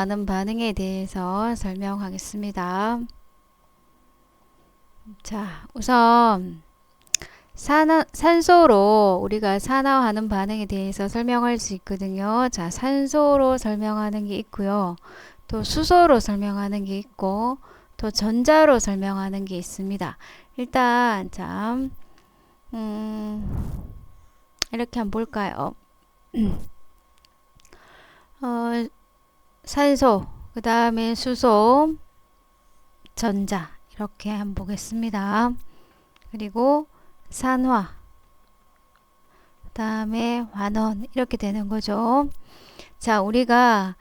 하는 반응에 대해서 설명하겠습니다. 자, 우선 산화, 산소로 우리가 산화하는 반응에 대해서 설명할 수 있거든요. 자, 산소로 설명하는 게 있고요. 또 수소로 설명하는 게 있고 또 전자로 설명하는 게 있습니다. 일단 참 음, 이렇게 한번 볼까요? 어, 산소, 그 다음에 수소, 전자 이렇게 한번 보겠습니다. 그리고 산화, 그 다음에 환원 이렇게 되는 거죠. 자, 우리가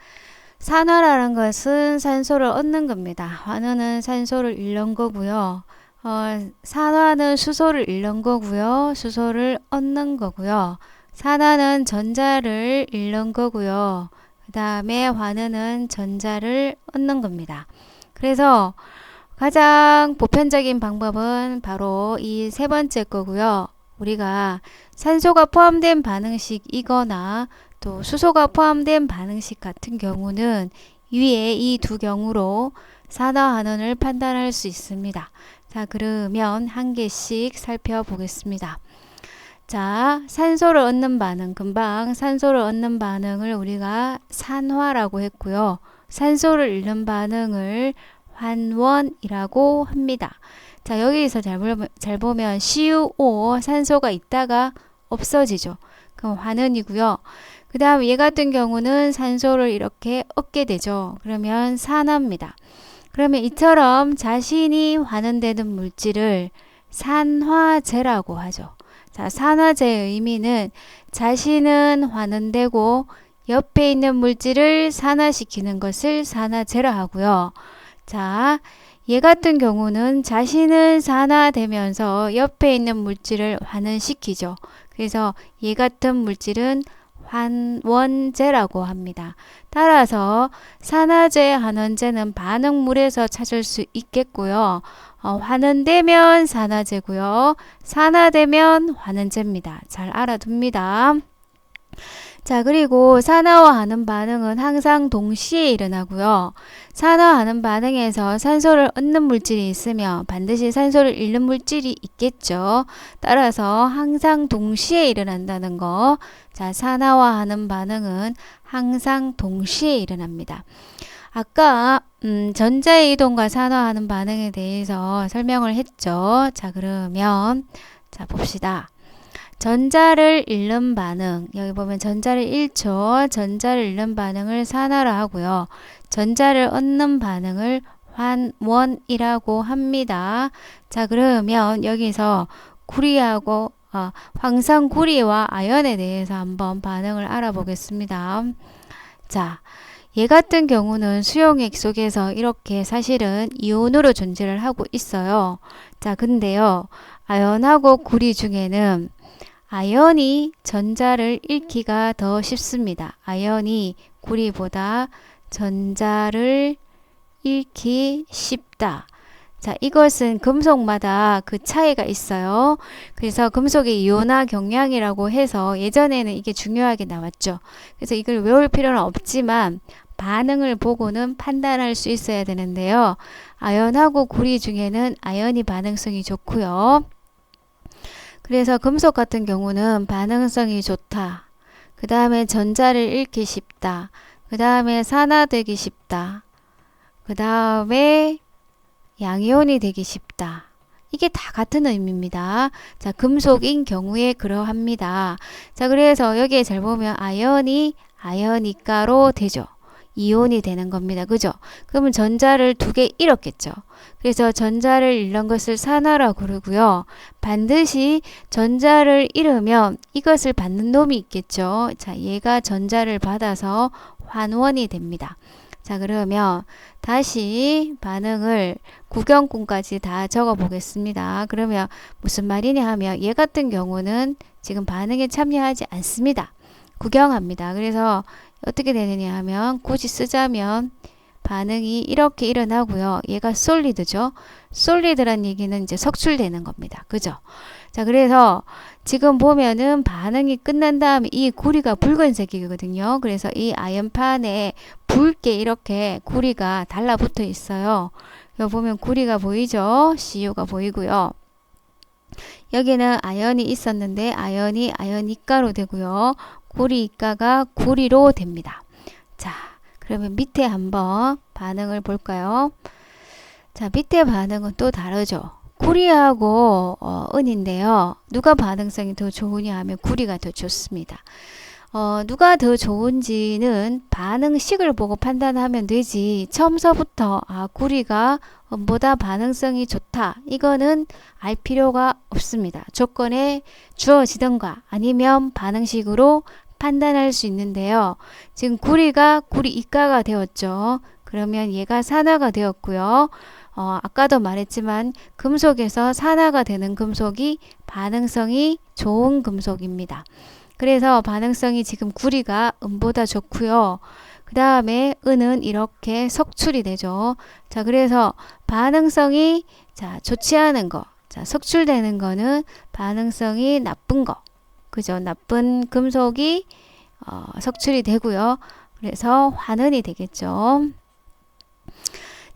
산화라는 것은 산소를 얻는 겁니다. 환원은 산소를 잃는 거고요. 어, 산화는 수소를 잃는 거고요. 수소를 얻는 거고요. 산화는 전자를 잃는 거고요. 그 다음에 환원은 전자를 얻는 겁니다. 그래서 가장 보편적인 방법은 바로 이 세 번째 거고요. 우리가 산소가 포함된 반응식이거나 또 수소가 포함된 반응식 같은 경우는 위에 이 두 경우로 산화환원을 판단할 수 있습니다. 자, 그러면 한 개씩 살펴보겠습니다. 자, 산소를 얻는 반응, 금방 산소를 얻는 반응을 우리가 산화라고 했고요. 산소를 잃는 반응을 환원이라고 합니다. 자, 여기서 잘, 보면, 잘 보면 CuO 산소가 있다가 없어지죠. 그럼 환원이고요. 그 다음 얘 같은 경우는 산소를 이렇게 얻게 되죠. 그러면 산화입니다. 그러면 이처럼 자신이 환원되는 물질을 산화제라고 하죠. 자, 산화제의 의미는 자신은 환원되고 옆에 있는 물질을 산화시키는 것을 산화제라 하고요. 자, 얘 같은 경우는 자신은 산화되면서 옆에 있는 물질을 환원시키죠. 그래서 얘 같은 물질은 환원제라고 합니다. 따라서 산화제, 환원제는 반응물에서 찾을 수 있겠고요. 어, 환원되면 산화제고요. 산화되면 환원제입니다. 잘 알아둡니다. 자, 그리고 산화와하는 반응은 항상 동시에 일어나고요. 산화하는 반응에서 산소를 얻는 물질이 있으면 반드시 산소를 잃는 물질이 있겠죠. 따라서 항상 동시에 일어난다는 거. 자, 산화와하는 반응은 항상 동시에 일어납니다. 아까 음, 전자의 이동과 산화하는 반응에 대해서 설명을 했죠. 자, 그러면 자, 봅시다. 전자를 잃는 반응 여기 보면 전자를 잃죠. 전자를 잃는 반응을 산화로 하고요. 전자를 얻는 반응을 환원이라고 합니다. 자 그러면 여기서 구리하고 어, 황산구리와 아연에 대해서 한번 반응을 알아보겠습니다. 자, 얘 같은 경우는 수용액 속에서 이렇게 사실은 이온으로 존재를 하고 있어요. 자, 근데요. 아연하고 구리 중에는 아연이 전자를 잃기가 더 쉽습니다. 아연이 구리보다 전자를 잃기 쉽다. 자, 이것은 금속마다 그 차이가 있어요. 그래서 금속의 이온화 경량이라고 해서 예전에는 이게 중요하게 나왔죠. 그래서 이걸 외울 필요는 없지만 반응을 보고는 판단할 수 있어야 되는데요. 아연하고 구리 중에는 아연이 반응성이 좋고요. 그래서 금속 같은 경우는 반응성이 좋다. 그 다음에 전자를 잃기 쉽다. 그 다음에 산화되기 쉽다. 그 다음에 양이온이 되기 쉽다. 이게 다 같은 의미입니다. 자, 금속인 경우에 그러합니다. 자, 그래서 여기에 잘 보면 아연이 아연이가로 되죠. 이온이 되는 겁니다. 그죠? 그러면 전자를 두 개 잃었겠죠. 그래서 전자를 잃는 것을 산화라고 그러고요. 반드시 전자를 잃으면 이것을 받는 놈이 있겠죠. 자, 얘가 전자를 받아서 환원이 됩니다. 자, 그러면 다시 반응을 구경꾼까지 다 적어 보겠습니다. 그러면 무슨 말이냐 하면 얘 같은 경우는 지금 반응에 참여하지 않습니다. 구경합니다. 그래서 어떻게 되느냐 하면 굳이 쓰자면 반응이 이렇게 일어나고요. 얘가 솔리드죠. 솔리드란 얘기는 이제 석출되는 겁니다. 그죠? 자, 그래서 지금 보면은 반응이 끝난 다음에 이 구리가 붉은색이거든요. 그래서 이 아연판에 붉게 이렇게 구리가 달라붙어 있어요. 여기 보면 구리가 보이죠? CU가 보이고요. 여기는 아연이 있었는데 아연이 아연이가로 되고요. 구리이가가 구리로 됩니다. 자, 그러면 밑에 한번 반응을 볼까요? 자, 밑에 반응은 또 다르죠. 구리하고 어, 은인데요. 누가 반응성이 더 좋으냐 하면 구리가 더 좋습니다. 어, 누가 더 좋은지는 반응식을 보고 판단하면 되지 처음서부터 아 구리가 은보다 반응성이 좋다 이거는 알 필요가 없습니다. 조건에 주어지던가 아니면 반응식으로 판단할 수 있는데요. 지금 구리가 구리 이가가 되었죠. 그러면 얘가 산화가 되었고요. 어, 아까도 말했지만 금속에서 산화가 되는 금속이 반응성이 좋은 금속입니다. 그래서 반응성이 지금 구리가 은보다 좋고요. 그 다음에 은은 이렇게 석출이 되죠. 자, 그래서 반응성이 자, 좋지 않은 거. 자, 석출되는 거는 반응성이 나쁜 거. 그죠? 나쁜 금속이 어, 석출이 되고요. 그래서 환원이 되겠죠.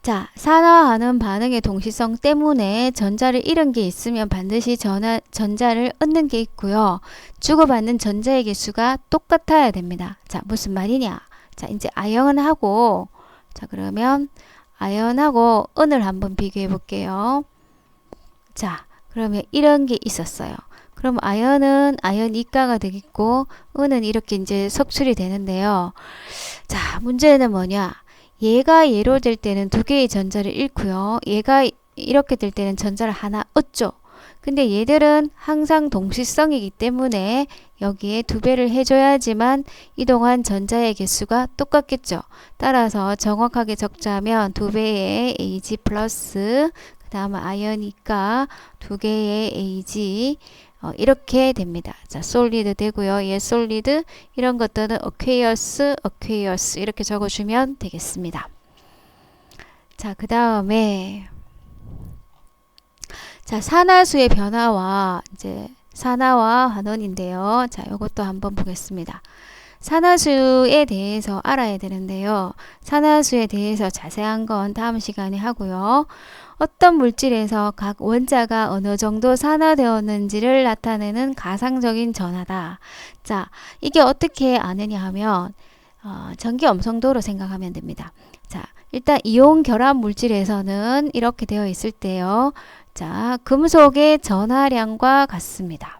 자, 산화하는 반응의 동시성 때문에 전자를 잃은 게 있으면 반드시 전화, 전자를 얻는 게 있고요. 주고받는 전자의 개수가 똑같아야 됩니다. 자, 무슨 말이냐? 자, 이제 아연하고, 자, 그러면 아연하고 은을 한번 비교해 볼게요. 자, 그러면 이런 게 있었어요. 그럼 아연은 아연 이가가 되겠고, 은은 이렇게 이제 석출이 되는데요. 자, 문제는 뭐냐? 얘가 얘로 될 때는 두 개의 전자를 잃고요. 얘가 이렇게 될 때는 전자를 하나 얻죠. 근데 얘들은 항상 동시성이기 때문에 여기에 두 배를 해줘야지만 이동한 전자의 개수가 똑같겠죠. 따라서 정확하게 적자면 두 배의 Ag 플러스 그 다음에 아연이가 두 개의 Ag 어, 이렇게 됩니다. 자, 솔리드 되고요. 얘 솔리드 이런 것들은 어퀘이어스, 어퀘이어스 이렇게 적어주면 되겠습니다. 자, 그 다음에 자, 산화수의 변화와 이제 산화와 환원인데요. 자, 이것도 한번 보겠습니다. 산화수에 대해서 알아야 되는데요. 산화수에 대해서 자세한 건 다음 시간에 하고요. 어떤 물질에서 각 원자가 어느 정도 산화되었는지를 나타내는 가상적인 전하다. 자, 이게 어떻게 아느냐 하면 어, 전기 엄성도로 생각하면 됩니다. 자, 일단 이온 결합 물질에서는 이렇게 되어 있을 때요. 자, 금속의 전하량과 같습니다.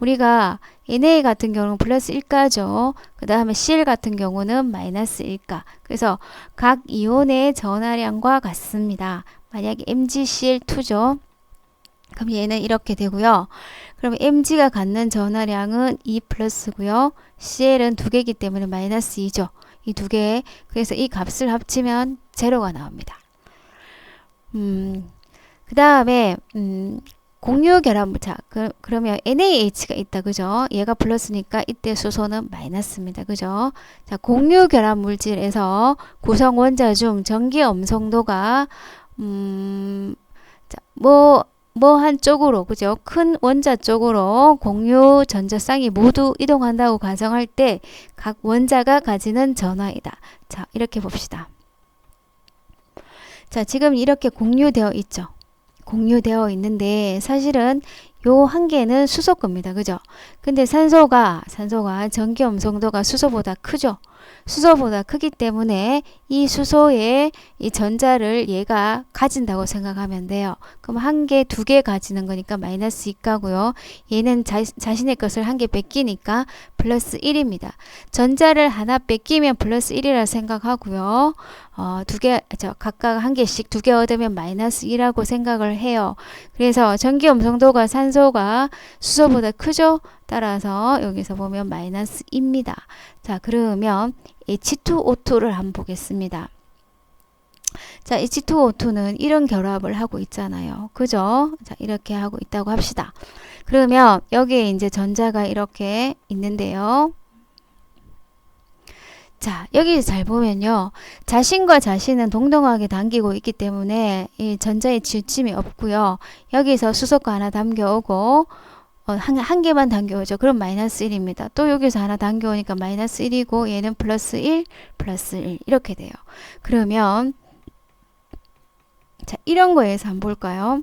우리가 Na 같은 경우는 플러스 1가죠. 그 다음에 Cl 같은 경우는 마이너스 1가. 그래서 각 이온의 전하량과 같습니다. 만약에 MgCl2죠. 그럼 얘는 이렇게 되고요. 그럼 Mg가 갖는 전하량은 2 플러스고요. Cl은 두 개이기 때문에 마이너스 2죠. 이 두 개. 그래서 이 값을 합치면 제로가 나옵니다. 음, 그 다음에 음, 공유 결합물 자 그, 그러면 NaH가 있다 그죠 얘가 플러스니까 이때 수소는 마이너스입니다 그죠 자 공유 결합 물질에서 구성 원자 중 전기 엄성도가 음, 자, 뭐, 뭐 한쪽으로, 그죠? 큰 원자 쪽으로 공유 전자쌍이 모두 이동한다고 가정할 때 각 원자가 가지는 전하이다. 자, 이렇게 봅시다. 자, 지금 이렇게 공유되어 있죠? 공유되어 있는데 사실은 요 한 개는 수소 겁니다. 그죠? 근데 산소가, 산소가 전기 엄성도가 수소보다 크죠? 수소보다 크기 때문에 이 수소의 이 전자를 얘가 가진다고 생각하면 돼요. 그럼 한 개, 두 개 가지는 거니까 마이너스 2가고요. 얘는 자, 자신의 것을 한 개 뺏기니까 플러스 1입니다. 전자를 하나 뺏기면 플러스 1이라 생각하고요. 어, 두 개, 저, 각각 한 개씩 두 개 얻으면 마이너스 2라고 생각을 해요. 그래서 전기 음성도가 산소 가 수소보다 크죠? 따라서 여기서 보면 마이너스 2입니다. 자, 그러면 H2O2를 한번 보겠습니다. 자, H2O2는 이런 결합을 하고 있잖아요. 그죠? 자, 이렇게 하고 있다고 합시다. 그러면 여기에 이제 전자가 이렇게 있는데요. 자, 여기 잘 보면요. 자신과 자신은 동등하게 당기고 있기 때문에 이 전자의 지침이 없고요. 여기서 수소가 하나 담겨오고 어, 한, 한 개만 당겨오죠. 그럼 마이너스 1입니다. 또 여기서 하나 당겨오니까 마이너스 1이고 얘는 플러스 1, 플러스 1 이렇게 돼요. 그러면 자 이런 거에서 한번 볼까요?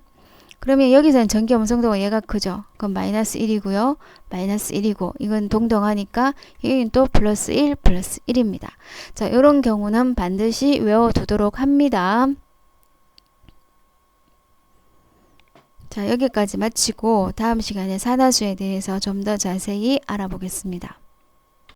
그러면 여기서는 전기 음성도가 얘가 크죠. 그럼 마이너스 1이고요. 마이너스 1이고 이건 동등하니까 여기는 또 플러스 1, 플러스 1입니다. 자 이런 경우는 반드시 외워두도록 합니다. 자, 여기까지 마치고 다음 시간에 산화수에 대해서 좀 더 자세히 알아보겠습니다.